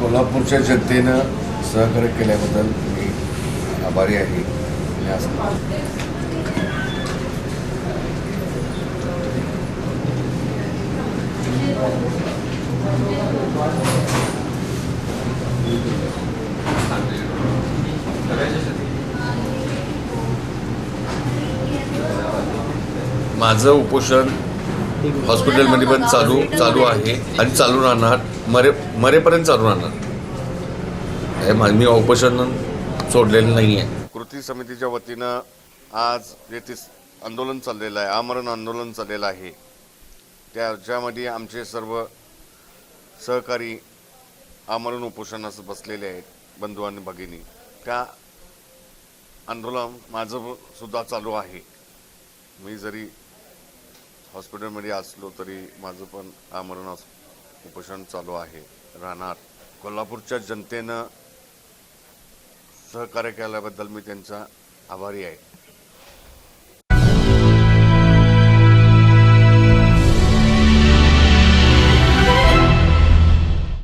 कोल्हापूरच्या जनतेनं सहकार्य केल्याबद्दल मी आभारी आहे. आणि माझं उपोषण हॉस्पिटलमध्ये पण चालू चालू आहे आणि चालू राहणार मरे मरेपर्यंत चालू राहणार. हे मी उपोषण सोडलेलं नाही आहे कृती समितीच्या वतीनं आज जे ते आंदोलन चाललेलं आहे आमरण आंदोलन चाललेलं आहे त्याच्यामध्ये आमचे सर्व सहकारी आमरण उपोषणास बसलेले आहेत बंधू आणि भगिनी. त्या आंदोलन माझं सुद्धा चालू आहे. मी जरी हॉस्पिटलमध्ये असलो तरी माझं पण आमरण उपोषण चालू आहे. राहणार. कोल्हापूरच्या जनतेनं सहकार्य केल्याबद्दल मी त्यांचा आभारी आहे.